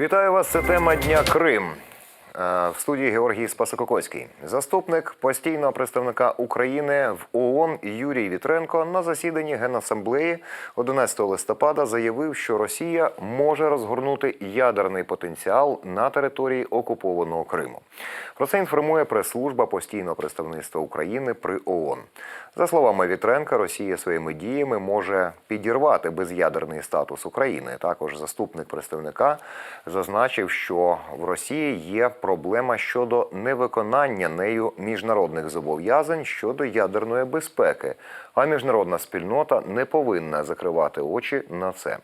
Вітаю вас. Це тема дня Крим. Е, В студії Георгій Спасококоцький, заступник постійного представника України в ООН Юрій Вітренко на засіданні Генасамблеї 11 листопада заявив, що Росія може розгорнути ядерний потенціал на території окупованого Криму. Про це інформує прес-служба постійного представництва України при ООН. За словами Вітренка, Росія своїми діями може підірвати без'ядерний статус України. Також заступник представника зазначив, що в Росії є проблема щодо невиконання нею міжнародних зобов'язань щодо ядерної безпеки, а міжнародна спільнота не повинна закривати очі на це.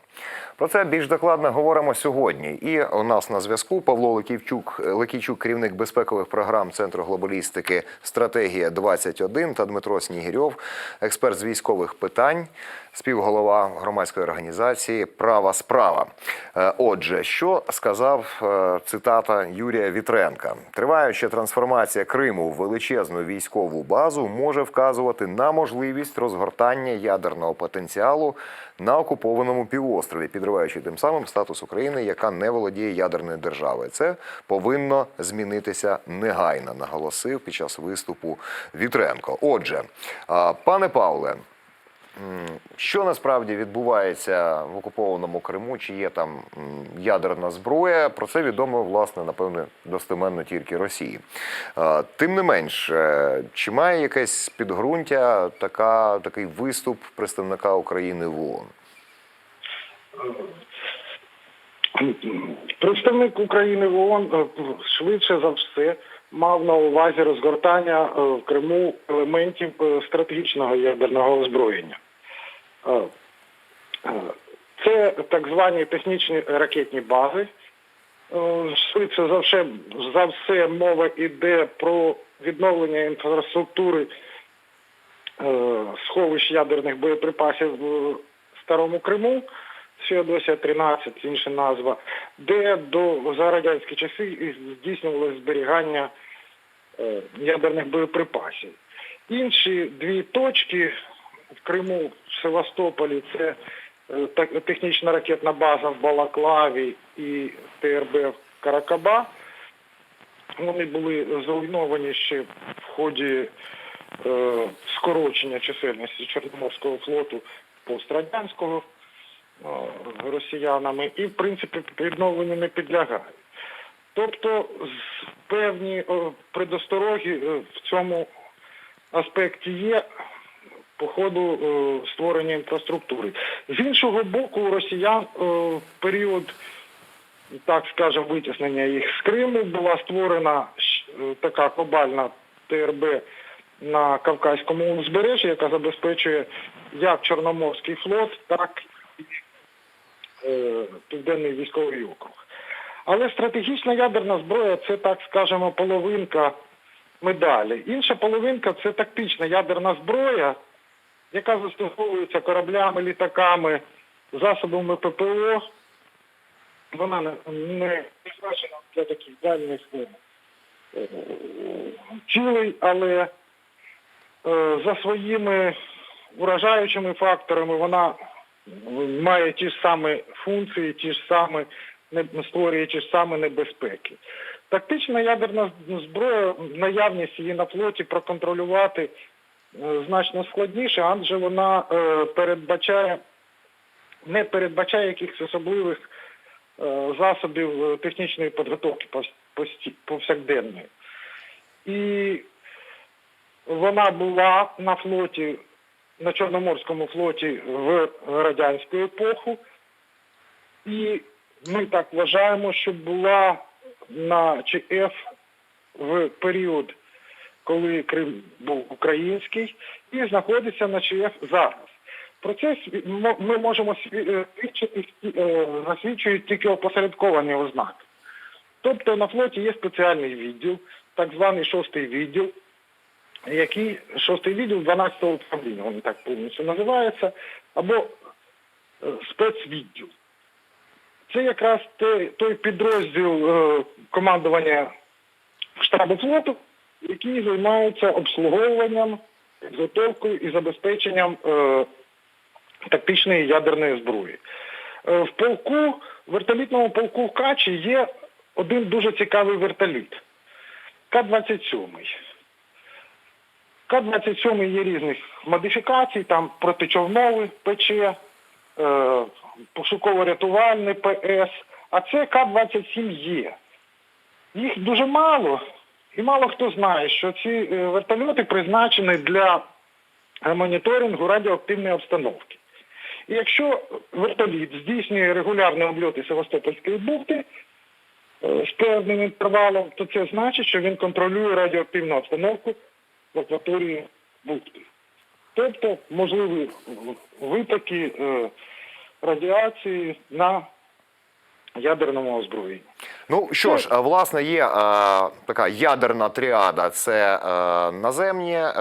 Про це більш докладно говоримо сьогодні. І у нас на зв'язку Павло Леківчук, Лекійчук, керівник безпекових програм Центру глобалістики Стратегія 21 та Дмитро Снігірьов, експерт з військових питань, співголова громадської організації Права справа. Е, Отже, що сказав е, цитата Юрія Вітренка: триваюча трансформація Криму в величезну військову базу може вказувати на можливість розгортання ядерного потенціалу на окупованому півострові, підриваючи тим самим статус України, яка не володіє ядерною державою. Це повинно змінитися негайно, наголосив під час виступу Вітренко. Отже, пане Павле. Що насправді відбувається в окупованому Криму? Чи є там ядерна зброя? Про це відомо, власне, напевне, достеменно тільки Росії. Тим не менш, е, чи має якесь підґрунтя така, такий виступ представника України в ООН? Представник України в ООН е, швидше за все мав на увазі розгортання е, в Криму елементів стратегічного ядерного озброєння. Е, е, Це так звані технічні ракетні бази. Е, Швидше за все, за все мова йде про відновлення інфраструктури сховищ ядерних боєприпасів в Старому Криму, Феодосія 13, інша назва, де до за радянські часи здійснювалося зберігання ядерних боєприпасів. Інші дві точки в Криму, Севастополі, це е, технічна ракетна база в Балаклаві і ТРБ в Каракаба. Вони були зруйновані ще в ході е, скорочення чисельності Чорноморського флоту пострадянського е, росіянами і, в принципі, відновленню не підлягають. Тобто певні е, предостороги е, в цьому аспекті є по ходу е, створення інфраструктури. З іншого боку, росіян е, в період так скажемо, витіснення їх з Криму була створена е, така глобальна ТРБ на Кавказькому узбережжі, яка забезпечує як Чорноморський флот, так і Південний військовий округ. Але стратегічна ядерна зброя це, так скажемо, половинка медалі. Інша половинка це тактична ядерна зброя, яка застосовується кораблями, літаками, засобами ППО. Вона не, призначена для таких дальніх е, цілей, але е, за своїми вражаючими факторами вона має ті ж самі функції, ті ж самі створює ті ж самі небезпеки. Тактична ядерна зброя, наявність її на флоті проконтролювати значно складніше, адже вона е, передбачає, не передбачає якихось особливих е, засобів е, технічної підготовки повсякденної. І вона була на флоті, на Чорноморському флоті в радянську епоху. І ми так вважаємо, що була на ЧФ в період, коли Крим був український, і знаходиться на ЧФ зараз. Про це ми можемо е, свідчити, е, засвідчують тільки опосередковані ознаки. Тобто на флоті є спеціальний відділ, так званий шостий відділ, який шостий відділ 12-го управління, він так повністю називається, або е, спецвідділ. Це якраз той, підрозділ командування штабу флоту, який займається обслуговуванням, підготовкою і забезпеченням е, тактичної ядерної зброї. Е, В полку вертолітному полку Качі є один дуже цікавий вертоліт. К-27. К-27 є різних модифікацій, там протичовновий ПЧ, е, пошуково-рятувальний ПС, а це К-27 є. Їх дуже мало, і мало хто знає, що ці е, вертольоти призначені для е, моніторингу радіоактивної обстановки. І якщо вертоліт здійснює регулярні обльоти Севастопольської бухти е, з певним інтервалом, то це значить, що він контролює радіоактивну обстановку в акваторії бухти. Тобто можливі е, радіації на ядерному озброєнні. Ну що ж, е, власне, є е, така ядерна тріада: це е, наземні е,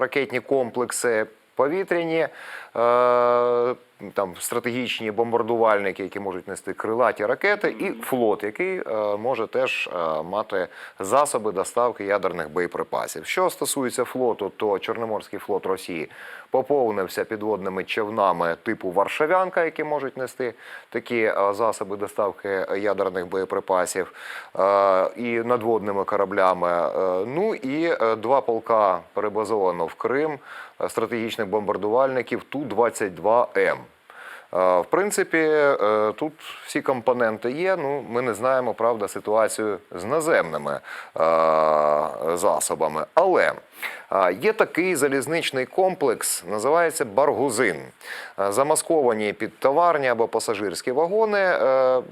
ракетні комплекси, повітряні. Е, там стратегічні бомбардувальники, які можуть нести крилаті ракети, і флот, який е, може теж е, мати засоби доставки ядерних боєприпасів. Що стосується флоту, то Чорноморський флот Росії поповнився підводними човнами типу Варшавянка, які можуть нести такі е, засоби доставки ядерних боєприпасів, е, і надводними кораблями. Е, Ну і два полка перебазовано в Крим стратегічних бомбардувальників Ту-22М. Е, В принципі, е, тут всі компоненти є. Ну, ми не знаємо, правда, ситуацію з наземними засобами. Але є такий залізничний комплекс, називається Баргузин. Замасковані під товарні або пасажирські вагони, е,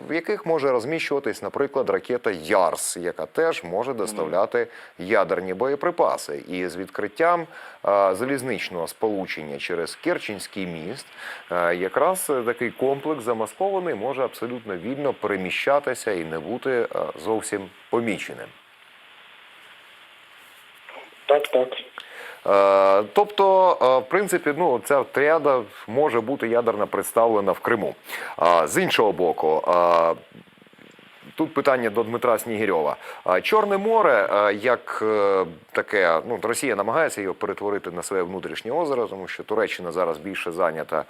в яких може розміщуватись, наприклад, ракета Ярс, яка теж може доставляти ядерні боєприпаси. І з відкриттям залізничного сполучення через Керченський міст, якраз такий комплекс замаскований може абсолютно вільно переміщатися і не бути е, зовсім поміченим. Так, так. Е, Тобто, е, в принципі, ну ця тріада може бути ядерно представлена в Криму. З іншого боку, тут питання до Дмитра Снігірьова. Чорне море, як е, таке, ну Росія намагається його перетворити на своє внутрішнє озеро, тому що Туреччина зараз більше зайнята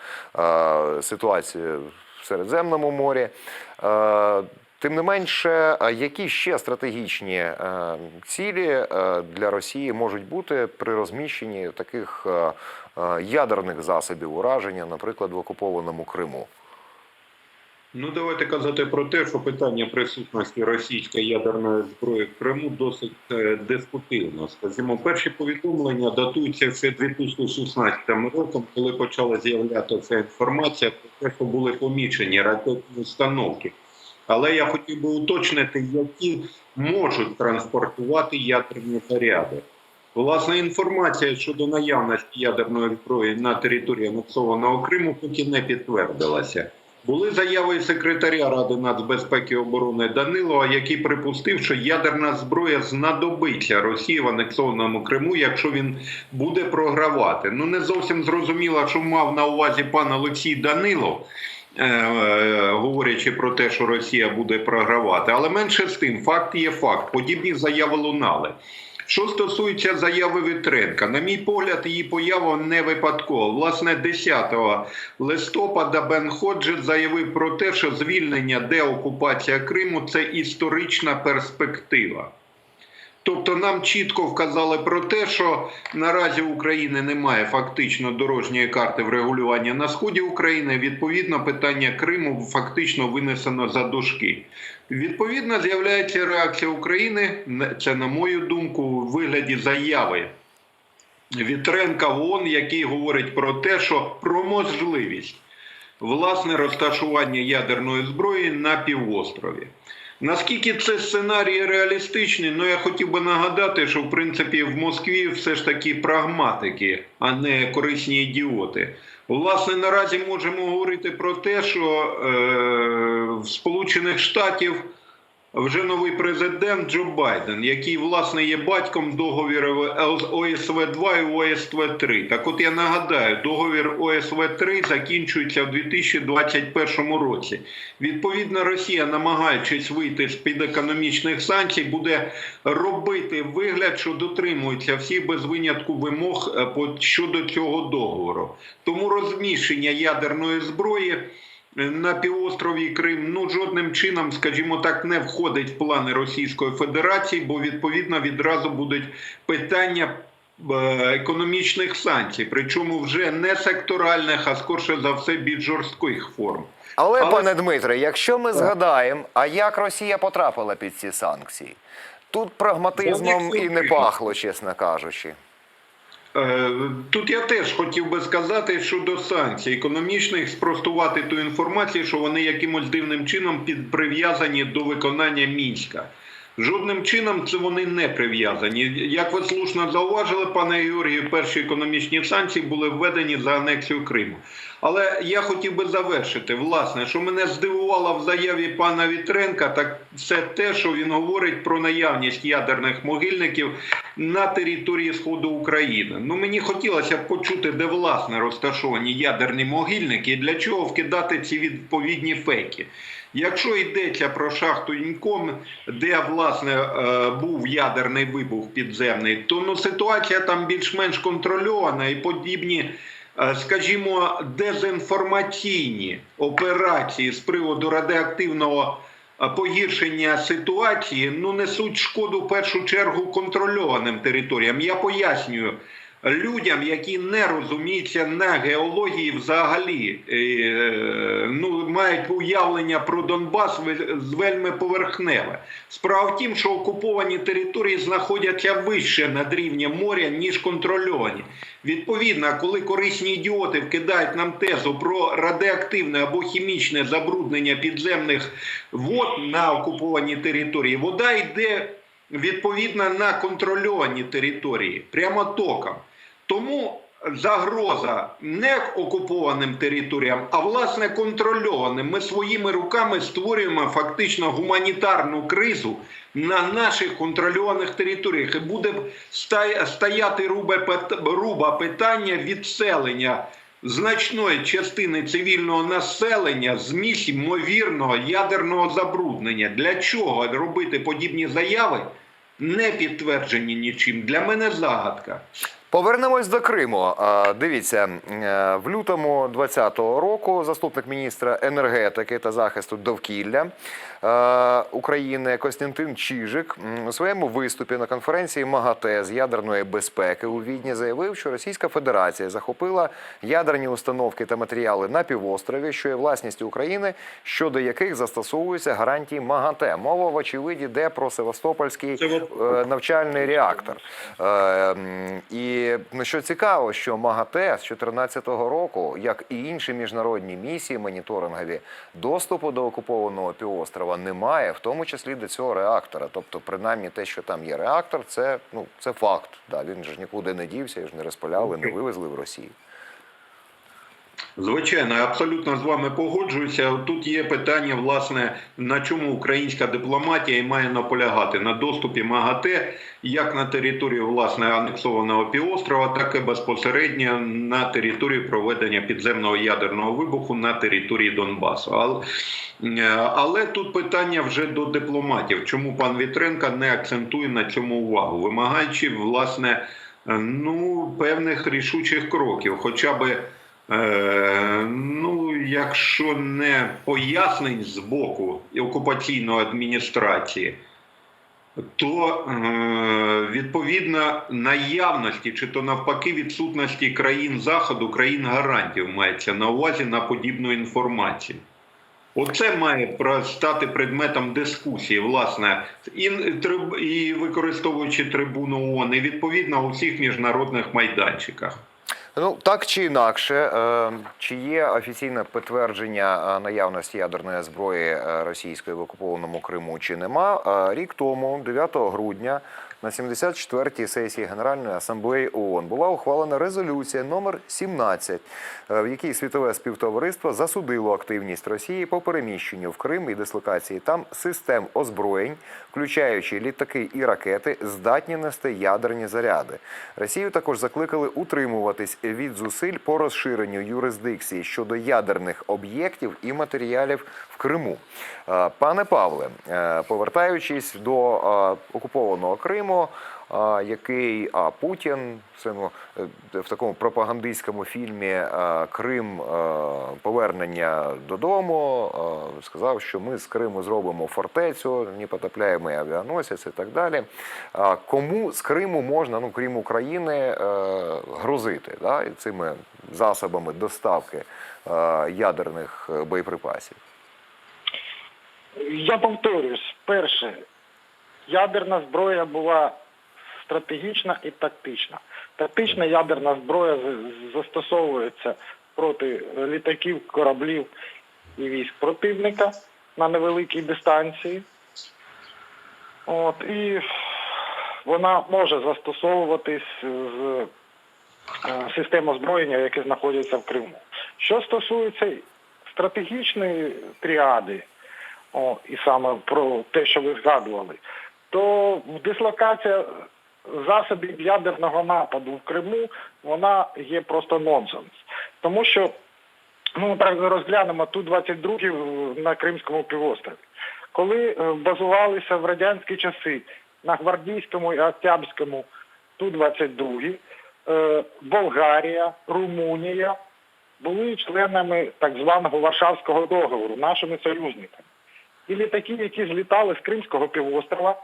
ситуацією в Середземному морі. Тим не менше, які ще стратегічні е, цілі е, для Росії можуть бути при розміщенні таких ядерних засобів ураження, наприклад, в окупованому Криму? Ну, давайте казати про те, що питання присутності російської ядерної зброї в Криму досить е, дискутивно. Скажімо, перші повідомлення датуються ще 2016 роком, коли почала з'являтися інформація про те, що були помічені ракетні установки. Але я хотів би уточнити, які можуть транспортувати ядерні заряди. Власне, інформація щодо наявності ядерної зброї на території анексованого Криму поки не підтвердилася. Були заяви секретаря Ради нацбезпеки і оборони Данилова, який припустив, що ядерна зброя знадобиться Росії в анексованому Криму, якщо він буде програвати. Ну не зовсім зрозуміло, що мав на увазі пан Олексій Данилов. е, е, Говорячи про те, що Росія буде програвати, але менше з тим, факт є факт. Подібні заяви лунали. Що стосується заяви Вітренка, на мій погляд, її поява не випадкова. Власне, 10 листопада Бен Ходжет заявив про те, що звільнення деокупація Криму це історична перспектива. Тобто нам чітко вказали про те, що наразі України немає фактично дорожньої карти врегулювання на сході України. Відповідно, питання Криму фактично винесено за дошки. Відповідно, з'являється реакція України. Це, на мою думку, у вигляді заяви Вітренка ООН, який говорить про те, що про можливість власне розташування ядерної зброї на півострові. Наскільки це сценарій реалістичний, ну я хотів би нагадати, що в принципі в Москві все ж таки прагматики, а не корисні ідіоти. Власне, наразі можемо говорити про те, що е, в Сполучених Штатів вже новий президент Джо Байден, який власне є батьком договірів ОСВ 2 і ОСВ 3 Так, от я нагадаю, договір ОСВ 3 закінчується в 2021 році. Відповідно, Росія, намагаючись вийти з під економічних санкцій, буде робити вигляд, що дотримується всіх без винятку вимог е, щодо цього договору. Тому розміщення ядерної зброї на півострові Крим ну жодним чином, скажімо так, не входить в плани Російської Федерації, бо відповідно відразу будуть питання. е, Економічних санкцій, причому вже не секторальних, а скорше за все більш жорстких форм. Але, Але- пане Дмитре, якщо ми згадаємо, а як Росія потрапила під ці санкції, тут прагматизмом і не пахло, чесно кажучи. Е, Тут я теж хотів би сказати щодо санкцій економічних, спростувати ту інформацію, що вони якимось дивним чином під прив'язані до виконання мінська. Жодним чином це вони не прив'язані. Як ви слушно зауважили, пане Георгію, перші економічні санкції були введені за анексію Криму. Але я хотів би завершити. Власне, що мене здивувало в заяві пана Вітренка, так це те, що він говорить про наявність ядерних могильників на території сходу України. Ну мені хотілося б почути, де власне розташовані ядерні могильники і для чого вкидати ці відповідні фейки. Якщо йдеться про шахту Іньком, де власне е, був ядерний вибух підземний, то ну ситуація там більш-менш контрольована і подібні. е, Скажімо, дезінформаційні операції з приводу радіоактивного е, погіршення ситуації ну несуть шкоду в першу чергу контрольованим територіям. Я пояснюю людям, які не розуміються на геології взагалі, е, ну мають уявлення про Донбас ве- вельми поверхневе. Справа в тім, що окуповані території знаходяться вище над рівнем моря ніж контрольовані. Відповідно, коли корисні ідіоти вкидають нам тезу про радіоактивне або хімічне забруднення підземних вод на окупованій території, вода йде відповідно на контрольовані території прямо током. Тому загроза не окупованим територіям, а власне контрольованим. Ми своїми руками створюємо фактично гуманітарну кризу на наших контрольованих територіях. І буде стояти руба, питання відселення значної частини цивільного населення з місць ймовірного ядерного забруднення. Для чого робити подібні заяви? Не підтверджені нічим. Для мене загадка. Повернемось до Криму. Дивіться, е, в лютому 2020 року заступник міністра енергетики та захисту довкілля е, України Костянтин Чижик у своєму виступі на конференції МАГАТЕ з ядерної безпеки у Відні заявив, що Російська Федерація захопила ядерні установки та матеріали на півострові, що є власністю України, щодо яких застосовуються гарантії МАГАТЕ. Мова вочевидь йде про Севастопольський е, навчальний реактор. М, І ну, що цікаво, що МАГАТЕ з 2014 року, як і інші міжнародні місії моніторингові, доступу до окупованого півострова немає, в тому числі до цього реактора. Тобто, принаймні, те, що там є реактор, це ну це факт. Да, він ж нікуди не дівся, ж не розпиляли, не вивезли в Росію. Звичайно, я абсолютно з вами погоджуюся. Тут є питання, власне, на чому українська дипломатія і має наполягати на доступі МАГАТЕ як на територію власне анексованого півострова, так і безпосередньо на територію проведення підземного ядерного вибуху на території Донбасу. Але, але тут питання вже до дипломатів. Чому пан Вітренка не акцентує на цьому увагу, вимагаючи власне ну певних рішучих кроків, хоча би. Е, ну, якщо не пояснень з боку окупаційної адміністрації, то е, відповідно наявності чи то навпаки відсутності країн Заходу, країн гарантів мається на увазі на подібну інформацію. Оце має стати предметом дискусії, власне, і, і використовуючи трибуну ООН, і відповідно у всіх міжнародних майданчиках. Ну так чи інакше, е, чи є офіційне підтвердження е, наявності ядерної зброї е, російської в окупованому Криму, чи нема? Рік тому, 9 грудня, на 74-й сесії Генеральної асамблеї ООН була ухвалена резолюція номер 17, е, в якій світове співтовариство засудило активність Росії по переміщенню в Крим і дислокації там систем озброєнь, включаючи літаки і ракети, здатні нести ядерні заряди. Росію також закликали утримуватись від зусиль по розширенню юрисдикції щодо ядерних об'єктів і матеріалів в Криму. Е, Пане Павле, е, повертаючись до е, окупованого Криму. Який а Путін е, в такому пропагандистському фільмі е, Крим е, повернення додому сказав, що ми з Криму зробимо фортецю, не потопляємо авіаносець і так далі. Кому з Криму можна, ну крім України, грузити да, цими засобами доставки ядерних боєприпасів? Я повторюсь, перше, ядерна зброя була стратегічна і тактична. Тактична ядерна зброя застосовується проти літаків, кораблів і військ противника на невеликій дистанції. От, і вона може застосовуватись з е, систем озброєння, які знаходяться в Криму. Що стосується стратегічної тріади, о, і саме про те, що ви згадували, то дислокація засобів ядерного нападу в Криму вона є просто нонсенс. Тому що ну, розглянемо Ту-22 на Кримському півострові. Коли е, базувалися в радянські часи на гвардійському і Октябрському Ту-22, е, Болгарія, Румунія були членами так званого Варшавського договору, нашими союзниками. І літаки, які злітали з Кримського півострова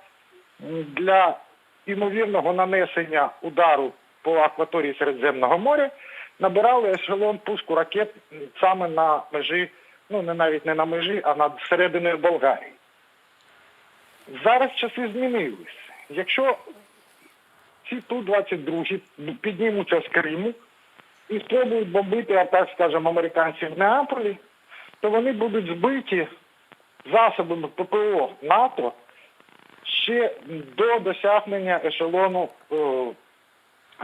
для імовірного нанесення удару по акваторії Середземного моря, набирали ешелон пуску ракет саме на межі, ну не навіть не на межі, а над серединою Болгарії. Зараз часи змінились. Якщо ці Ту-22 піднімуться з Криму і спробують бомбити, а так скажемо, американців в Неаполі, то вони будуть збиті засобами ППО НАТО ще до досягнення ешелону, е,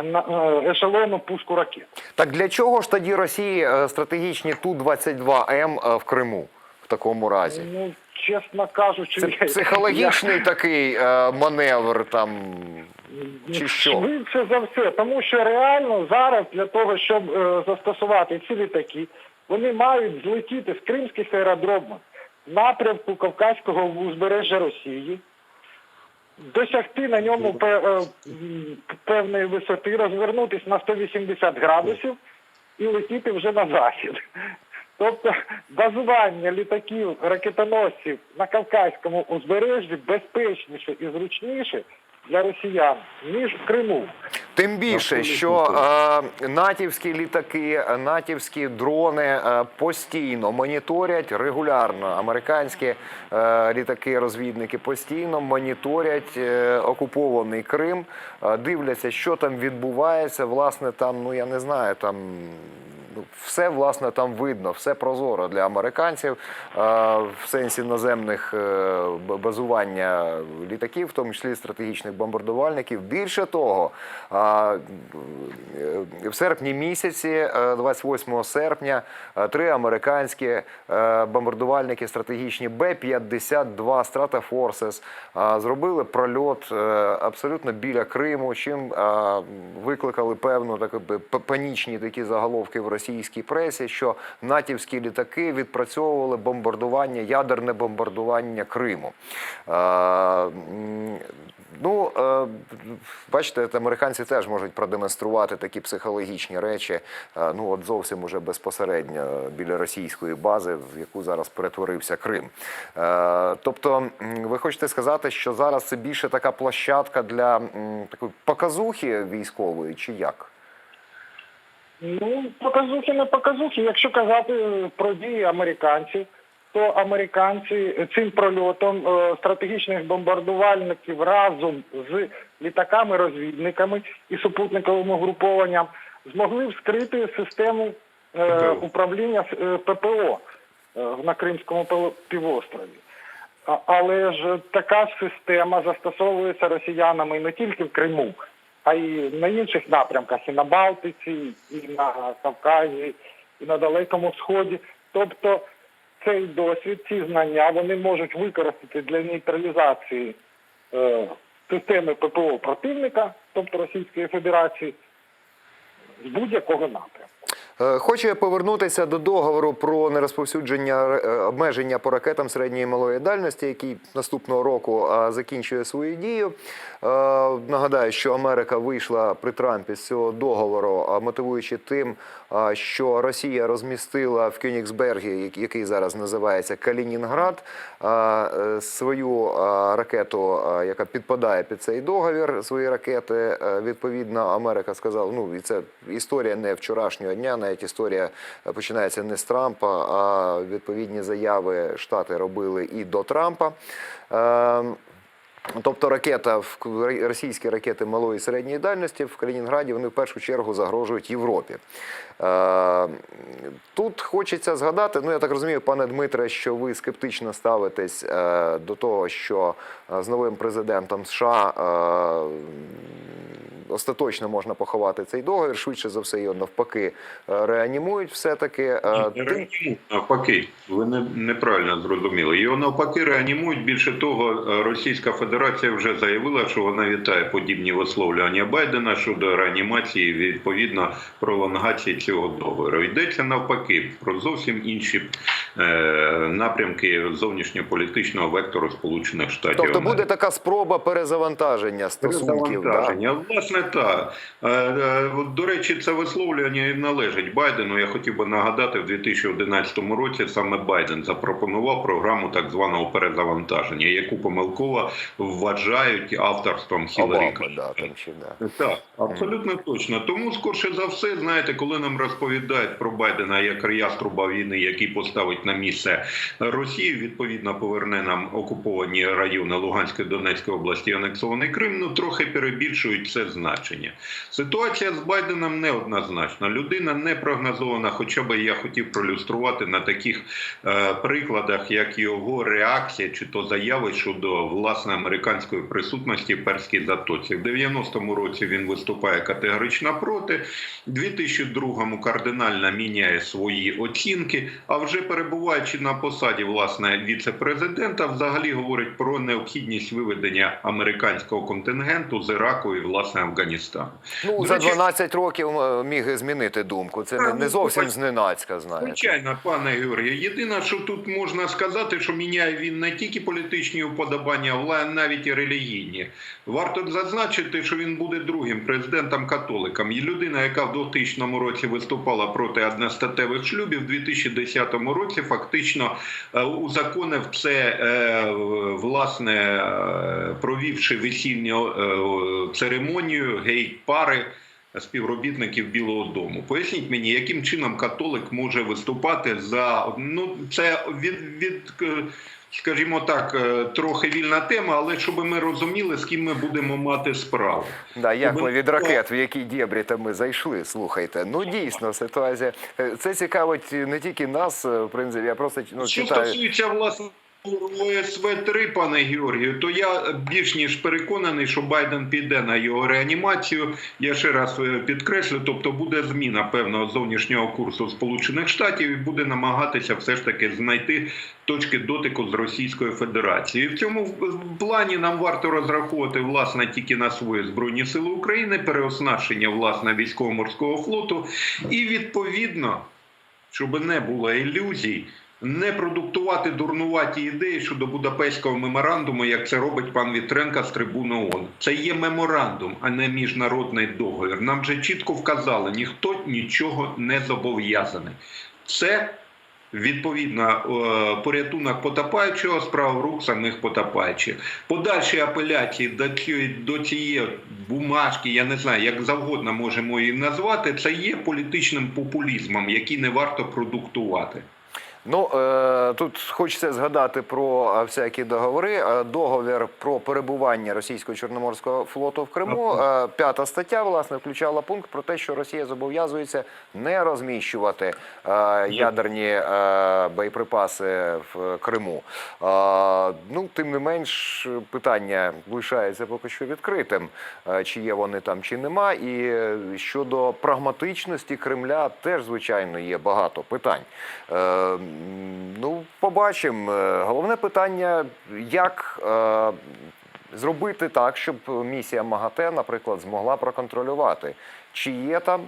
е, ешелону пуску ракет. Так для чого ж тоді Росії е, стратегічні Ту-22М е, в Криму в такому разі? Ну, чесно кажучи, Це я- психологічний такий е, маневр там. Чи що? Швидше за все, тому що реально зараз для того, щоб е, застосувати ці літаки, вони мають злетіти з кримських аеродромів напрямку Кавказького узбережжя Росії, досягти на ньому е, певної висоти, розвернутися на 180 градусів і летіти вже на захід. Тобто базування літаків ракетоносців на Кавказькому узбережжі безпечніше і зручніше для росіян, ніж в Криму. Тим більше, що е, натівські літаки, е, натівські дрони е, постійно моніторять регулярно. Американські е, літаки-розвідники постійно моніторять е, окупований Крим, е, дивляться, що там відбувається. Власне, там, ну я не знаю, там. Ну, Все власне там видно, все прозоро для американців е, в сенсі наземних е, базування літаків, в тому числі стратегічних бомбардувальників. Більше того, е, в серпні місяці, е, 28 серпня, три американські бомбардувальники стратегічні Б-52 Strata Forces е, зробили прольот абсолютно біля Криму, чим викликали певну п- панічні такі заголовки в російській пресі, що натівські літаки відпрацьовували бомбардування, ядерне бомбардування Криму. Е, Ну, е, бачите, американці теж можуть продемонструвати такі психологічні речі. е, Ну, от зовсім уже безпосередньо біля російської бази, в яку зараз перетворився Крим. Е, Тобто, ви хочете сказати, що зараз це більше така площадка для такої показухи військової, чи як? Ну, показухи не показухи. Якщо казати е, про дії американців, то американці цим прольотом е, стратегічних бомбардувальників разом з літаками-розвідниками і супутниковим угрупованням змогли вскрити систему е, управління е, ППО е, на Кримському півострові. Але ж така система застосовується росіянами не тільки в Криму, а й на інших напрямках, і на Балтиці, і на Кавказі, і на Далекому Сході. Тобто цей досвід, ці знання вони можуть використати для нейтралізації е, системи ППО противника, тобто Російської Федерації, з будь-якого напрямку. Е, Хочу я повернутися до договору про нерозповсюдження е, обмеження по ракетам середньої і малої дальності, який наступного року закінчує свою дію. Е, Нагадаю, що Америка вийшла при Трампі з цього договору, мотивуючи тим, що Росія розмістила в Кёнігсбергі, як- який зараз називається Калінінград, свою ракету, яка підпадає під цей договір, свої ракети. Відповідно, Америка сказала, ну і це історія не вчорашнього дня, навіть історія е, починається не з Трампа, а відповідні заяви Штати робили і до Трампа. Е, Тобто ракета в російські ракети малої і середньої дальності в Калінінграді вони в першу чергу загрожують Європі. Е, Тут хочеться згадати, ну я так розумію, пане Дмитре, що ви скептично ставитесь е, до того, що е, з новим президентом США остаточно можна поховати цей договір. Швидше за все, його навпаки реанімують все-таки. Е, Не реанімують, навпаки, ви не, неправильно зрозуміли. Його навпаки реанімують. Більше того, Російська Федерація вже заявила, що вона вітає подібні висловлювання Байдена щодо реанімації відповідно пролонгації цього договору. Йдеться навпаки про зовсім інші е, напрямки зовнішньополітичного вектору Сполучених Штатів. Тобто буде така спроба перезавантаження стосунків. Да? Власне, так. Е, е, До речі, це висловлювання і належить Байдену. Я хотів би нагадати, в 2011 році саме Байден запропонував програму так званого перезавантаження, яку помилково вважають авторством Хіларі Клінтон. да, да. Так, абсолютно точно. Тому, скорше за все, знаєте, коли нам розповідають про Байдена як яструба війни, який поставить на місце Росію, відповідно поверне нам окуповані райони Луганської Донецької області, анексований Крим, ну трохи перебільшують це значення. Ситуація з Байденом неоднозначна. Людина не прогнозована, хоча б я хотів проілюструвати на таких е, прикладах, як його реакція чи то заяви щодо власне американської присутності в Перській затоці. В 90-му році він виступає категорично проти. В 2002-му кардинально міняє свої оцінки. А вже перебуваючи на посаді власне віце-президента, взагалі говорить про необхідність виведення американського контингенту з Іраку і власне Афганістану. Ну, за речі, 12 років е, міг змінити думку. Це не, не ну, зовсім зненацька, знаєте. Звичайно, пане Георгію. Єдине, що тут можна сказати, що міняє він не тільки політичні уподобання, але навіть і релігійні. Варто зазначити, що він буде другим президентом католиком. І людина, яка в 2000 році виступала проти одностатевих шлюбів, в 2010 році фактично е, узаконив це е, власне е, провівши весільню е, церемонію гей-пари співробітників Білого Дому. Поясніть мені, яким чином католик може виступати за ну це від від. Скажімо так, е, трохи вільна тема, але щоб ми розуміли, з ким ми будемо мати справу. Да, як ми від ракет, в які дєбрі там ми зайшли, слухайте. Ну дійсно, ситуація. е, Це цікавить не тільки нас, е, в принципі, я просто ну, Що читаю. стосується власне ОСВ 3 пане Георгію, то я більш ніж переконаний, що Байден піде на його реанімацію. Я ще раз е, підкреслю, тобто буде зміна певного зовнішнього курсу Сполучених Штатів і буде намагатися все ж таки знайти точки дотику з Російською Федерацією. В цьому плані нам варто розраховувати власне тільки на свої збройні сили України, переоснащення власне військово-морського флоту, і відповідно, щоб не було ілюзій. Не продуктувати дурнуваті ідеї щодо Будапештського меморандуму, як це робить пан Вітренка з трибуни ООН. Це є меморандум, а не міжнародний договір. Нам вже чітко вказали, ніхто нічого не зобов'язаний. Це відповідно е, порятунок потопаючого справа рук самих потопаючих. Подальші апеляції до цієї, до цієї бумажки, я не знаю, як завгодно можемо її назвати, це є політичним популізмом, який не варто продуктувати. Ну е, тут хочеться згадати про е, всякі договори. Е, Договір про перебування російського чорноморського флоту в Криму. П'ята стаття власне включала пункт про те, що Росія зобов'язується не розміщувати ядерні боєприпаси в Криму. Ну тим не менш, питання лишається поки що відкритим, чи є вони там, чи нема. І щодо прагматичності Кремля теж звичайно є багато питань. Ну, побачимо. Е, Головне питання, як е, зробити так, щоб місія МАГАТЕ, наприклад, змогла проконтролювати, чи є там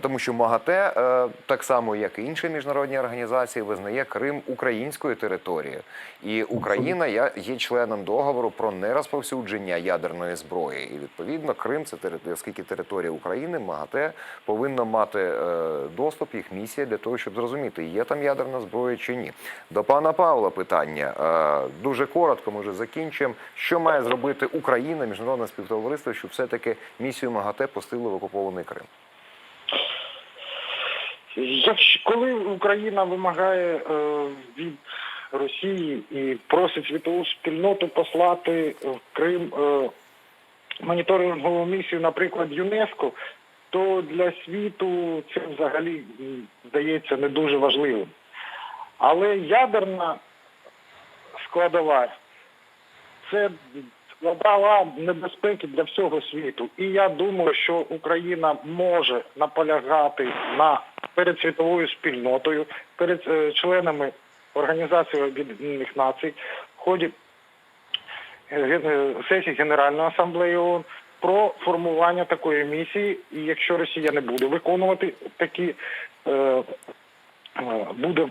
тому що МАГАТЕ, е, так само як і інші міжнародні організації, визнає Крим українською територією, і Україна є членом договору про нерозповсюдження ядерної зброї. І відповідно Крим це територія, оскільки територія України, МАГАТЕ повинно мати е, доступ, їх місія для того, щоб зрозуміти, є там ядерна зброя чи ні. До пана Павла питання Е, дуже коротко. Ми вже закінчимо. Що має зробити Україна, міжнародне співтовариство, щоб все-таки місію МАГАТЕ пустили в окупований Крим? Якщо коли Україна вимагає е, від Росії і просить світову спільноту послати в Крим е, моніторингову місію, наприклад, ЮНЕСКО, то для світу це взагалі здається не дуже важливим. Але ядерна складова це складова небезпеки для всього світу. І я думаю, що Україна може наполягати на перед світовою спільнотою, перед е, членами Організації Об'єднаних Націй в ході е, е, сесії Генеральної асамблеї ООН про формування такої місії. І якщо Росія не буде виконувати такі е, е, буде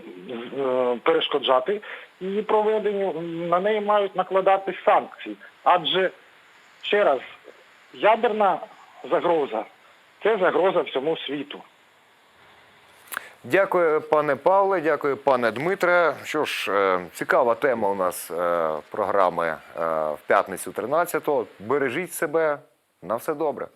перешкоджати її проведенню, на неї мають накладати санкції. Адже ще раз, ядерна загроза це загроза всьому світу. Дякую, пане Павле, дякую, пане Дмитре. Що ж, е, цікава тема у нас е, програми е, в п'ятницю 13-го. Бережіть себе. На все добре.